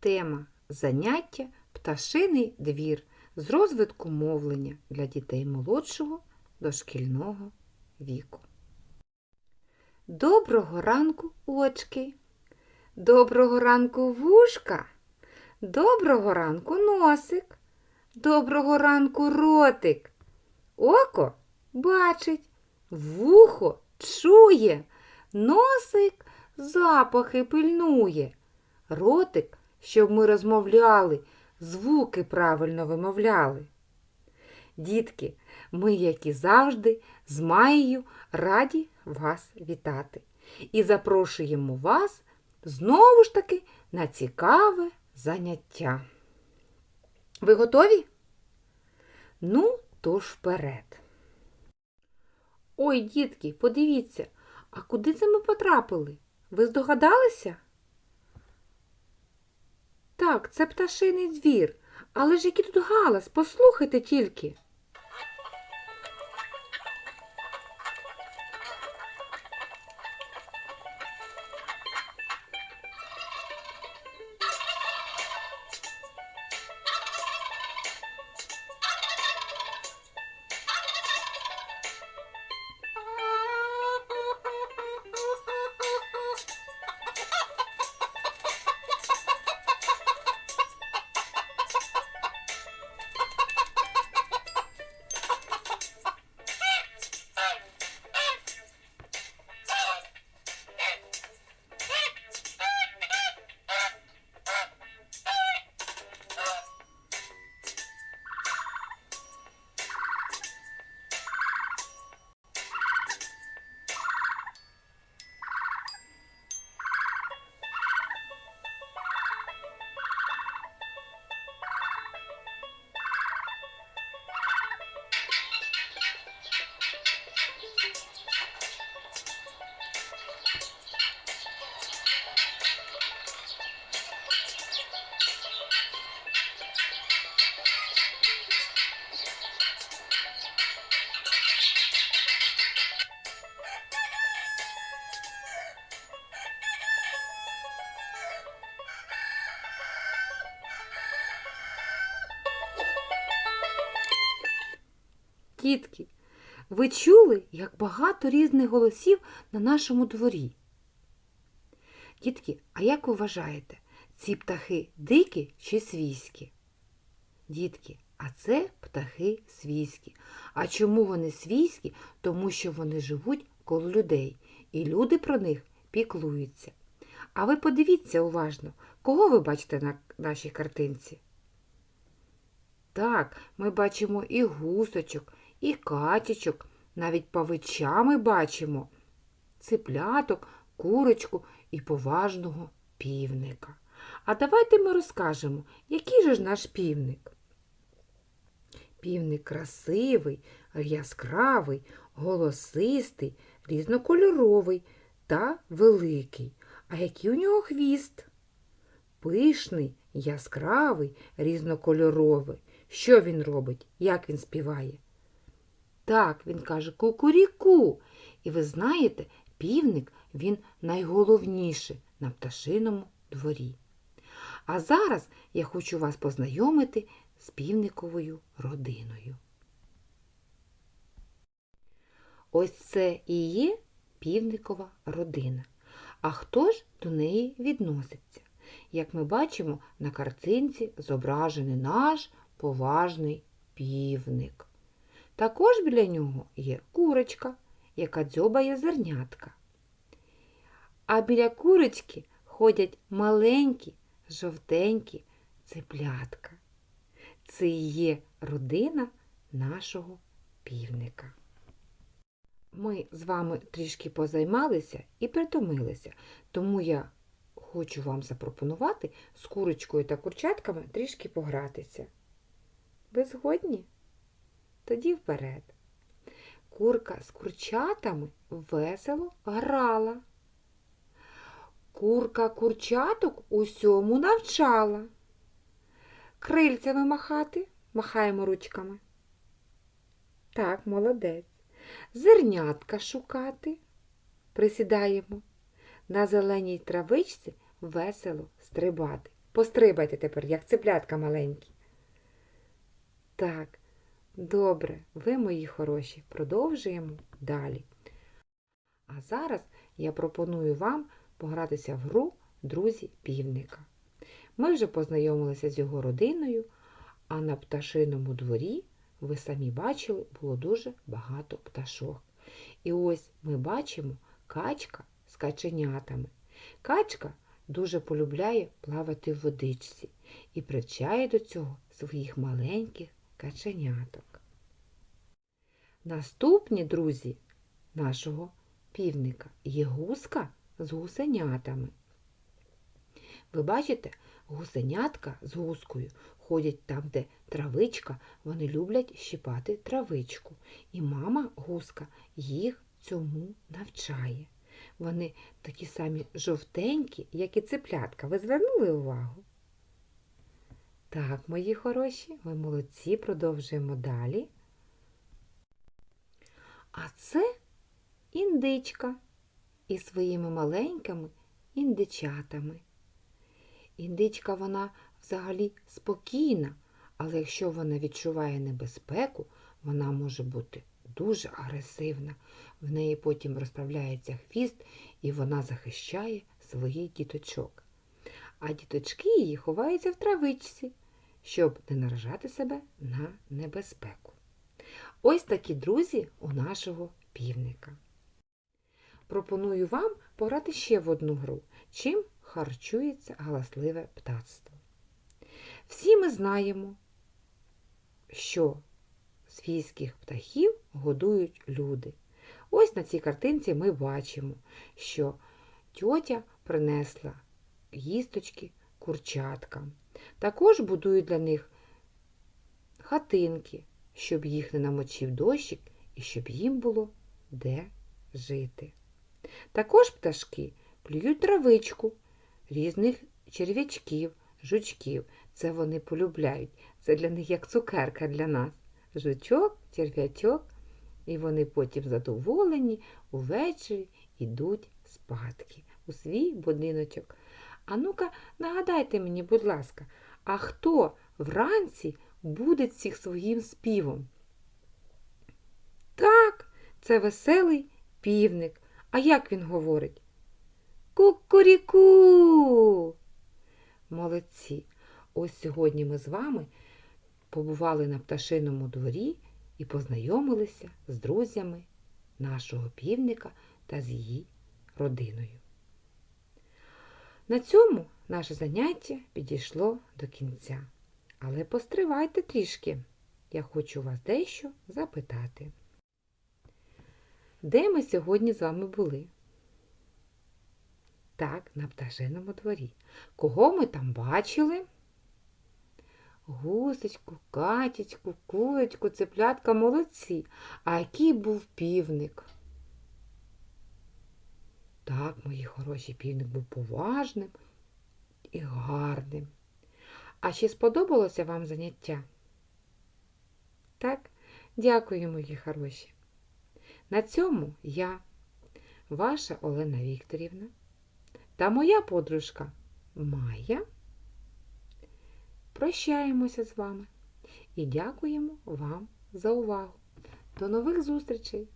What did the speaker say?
Тема заняття пташиний двір з розвитку мовлення для дітей молодшого дошкільного віку. Доброго ранку, очки! Доброго ранку вушка! Доброго ранку носик! Доброго ранку ротик! Око бачить, вухо чує, носик запахи пильнує, ротик, щоб ми розмовляли, звуки правильно вимовляли. Дітки, ми, як і завжди, з Маєю раді вас вітати і запрошуємо вас знову ж таки на цікаве заняття. Ви готові? Ну, тож вперед. Ой, дітки, подивіться, а куди це ми потрапили? Ви здогадалися? Так, це пташиний двір. Але ж який тут галас, послухайте тільки. Дітки, ви чули, як багато різних голосів на нашому дворі? Дітки, а як ви вважаєте, ці птахи дикі чи свійські? Дітки, а це птахи свійські. А чому вони свійські? Тому що вони живуть коло людей, і люди про них піклуються. А ви подивіться уважно, кого ви бачите на нашій картинці? Так, ми бачимо і гусочок, і катічок, навіть павича ми бачимо, ципляток, курочку і поважного півника. А давайте ми розкажемо, який же ж наш півник. Півник красивий, яскравий, голосистий, різнокольоровий та великий. А який у нього хвіст? Пишний, яскравий, різнокольоровий. Що він робить? Як він співає? Так, він каже кукуріку. І ви знаєте, півник він найголовніший на пташиному дворі. А зараз я хочу вас познайомити з півниковою родиною. Ось це і є півникова родина. А хто ж до неї відноситься? Як ми бачимо, на картинці зображений наш поважний півник. Також біля нього є курочка, яка дзьобає зернятка. А біля курочки ходять маленькі, жовтенькі цеплятка. Це є родина нашого півника. Ми з вами трішки позаймалися і притомилися, тому я хочу вам запропонувати з курочкою та курчатками трішки погратися. Ви згодні? Тоді вперед. Курка з курчатами весело грала. Курка курчаток усьому навчала. Крильцями махати махаємо ручками. Так, молодець. Зернятка шукати. Присідаємо. На зеленій травичці весело стрибати. Пострибайте тепер, як цеплятка маленькі. Так, добре, ви, мої хороші, продовжуємо далі. А зараз я пропоную вам погратися в гру Друзі півника. Ми вже познайомилися з його родиною, а на пташиному дворі, ви самі бачили, було дуже багато пташок. І ось ми бачимо качка з каченятами. Качка дуже полюбляє плавати в водичці і привчає до цього своїх маленьких каченяток. Наступні друзі нашого півника є гуска з гусенятами. Ви бачите, гусенятка з гускою ходять там, де травичка, вони люблять щипати травичку. І мама гуска їх цьому навчає. Вони такі самі жовтенькі, як і цеплятка. Ви звернули увагу? Так, мої хороші, ви молодці, продовжуємо далі. А це індичка із своїми маленькими індичатами. Індичка вона взагалі спокійна, але якщо вона відчуває небезпеку, вона може бути дуже агресивна. В неї потім розправляється хвіст і вона захищає своїх діточок. А діточки її ховаються в травичці, щоб не наражати себе на небезпеку. Ось такі друзі у нашого півника. Пропоную вам пограти ще в одну гру, чим харчується галасливе птацтво. Всі ми знаємо, що свійських птахів годують люди. Ось на цій картинці ми бачимо, що тьотя принесла їсточки курчаткам. Також будують для них хатинки, щоб їх не намочив дощик і щоб їм було де жити. Також пташки клюють травичку різних черв'ячків, жучків. Це вони полюбляють. Це для них як цукерка для нас. Жучок, черв'ячок, і вони потім задоволені увечері йдуть спадки у свій будиночок. А ну-ка, нагадайте мені, будь ласка, а хто вранці буде всіх своїм співом? Так, це веселий півник. А як він говорить? Кукуріку. Молодці. Ось сьогодні ми з вами побували на пташиному дворі і познайомилися з друзями нашого півника та з її родиною. На цьому наше заняття підійшло до кінця. Але постривайте трішки. Я хочу вас дещо запитати. Де ми сьогодні з вами були? Так, на пташиному дворі. Кого ми там бачили? Гусечку, катічку, курочку, цеплятка молодці. А який був півник? Так, мої хороші, півник був поважним і гарним. А чи сподобалося вам заняття? Так, дякую, мої хороші. На цьому я, ваша Олена Вікторівна та моя подружка Майя прощаємося з вами і дякуємо вам за увагу. До нових зустрічей!